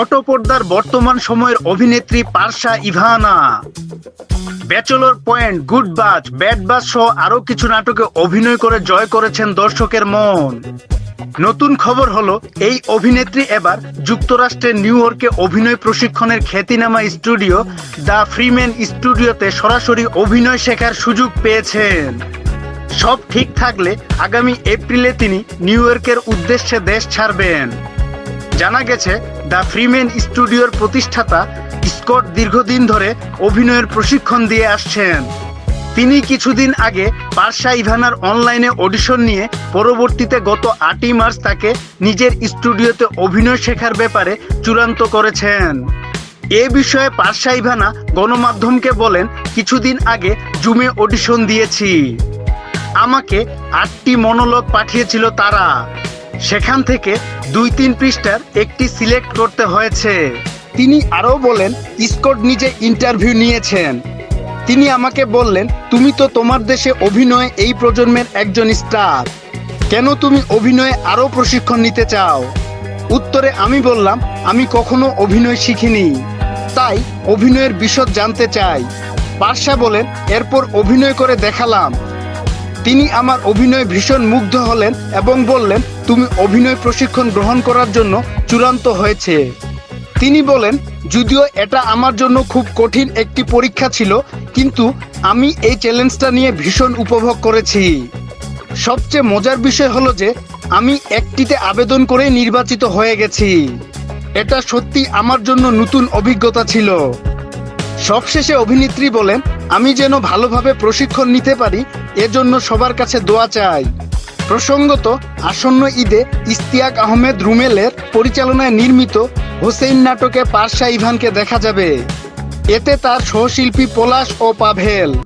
ছোট পর্দার বর্তমান সময়ের অভিনেত্রী Parsa Evana. Bachelor point, good buzz, bad buzz সহ আরও কিছু নাটকে অভিনয় করে জয় করেছেন দর্শকের মন। নতুন খবর হলো, এই অভিনেত্রী এবার যুক্তরাষ্ট্রের নিউ ইয়র্কে অভিনয় প্রশিক্ষণের খ্যাতিনামা স্টুডিও, দ্য ফ্রিম্যান স্টুডিওতে সরাসরি অভিনয় শেখার সুযোগ পেয়েছেন। সব ঠিক থাকলে আগামী এপ্রিলে তিনি নিউ ইয়র্কের উদ্দেশ্যে দেশ ছাড়বেন। জানা গেছে, দ্য ফ্রিম্যান স্টুডিওর প্রতিষ্ঠাতা স্কট দীর্ঘদিন ধরে অভিনয়ের প্রশিক্ষণ দিয়ে আসছেন। তিনি কিছুদিন আগে পার্সা ইভানার অনলাইনে অডিশন নিয়ে পরবর্তীতে গত আটই মার্চ তাকে নিজের স্টুডিওতে অভিনয় শেখার ব্যাপারে চূড়ান্ত করেছেন। এ বিষয়ে পার্সা ইভানা গণমাধ্যমকে বলেন, কিছুদিন আগে জুমে অডিশন দিয়েছি। আমাকে আটটি মনোলগ পাঠিয়েছিল তারা। সেখান থেকে দুই তিন পৃষ্ঠার একটি সিলেক্ট করতে হয়েছে। তিনি আরও বলেন, স্কট নিজে ইন্টারভিউ নিয়েছেন। তিনি আমাকে বললেন, তুমি তো তোমার দেশে অভিনয়ে এই প্রজন্মের একজন স্টার। কেন তুমি অভিনয়ে আরও প্রশিক্ষণ নিতে চাও? উত্তরে আমি বললাম, আমি কখনো অভিনয় শিখিনি। তাই অভিনয়ের বিশদ জানতে চাই। পার্সা বলেন, এরপর অভিনয় করে দেখালাম। তিনি আমার অভিনয়ে ভীষণ মুগ্ধ হলেন এবং বললেন তুমি অভিনয় প্রশিক্ষণ গ্রহণ করার জন্য চূড়ান্ত হয়েছে। তিনি বলেন, যদিও এটা আমার জন্য খুব কঠিন একটি পরীক্ষা ছিল, কিন্তু আমি এই চ্যালেঞ্জটা নিয়ে ভীষণ উপভোগ করেছি। সবচেয়ে মজার বিষয় হলো যে, আমি একটিতে আবেদন করে নির্বাচিত হয়ে গেছি। এটা সত্যি আমার জন্য নতুন অভিজ্ঞতা ছিল। সবশেষে অভিনেত্রী বলেন, আমি যেন ভালোভাবে প্রশিক্ষণ নিতে পারি, এজন্য সবার কাছে দোয়া চাই। প্রসঙ্গত, আসন্ন ঈদে ইস্তিয়াক আহমেদ রুমেলের পরিচালনায় নির্মিত হোসেন নাটকে পার্সা ইভানকে দেখা যাবে। এতে তার সহশিল্পী পলাশ ও পাভেল।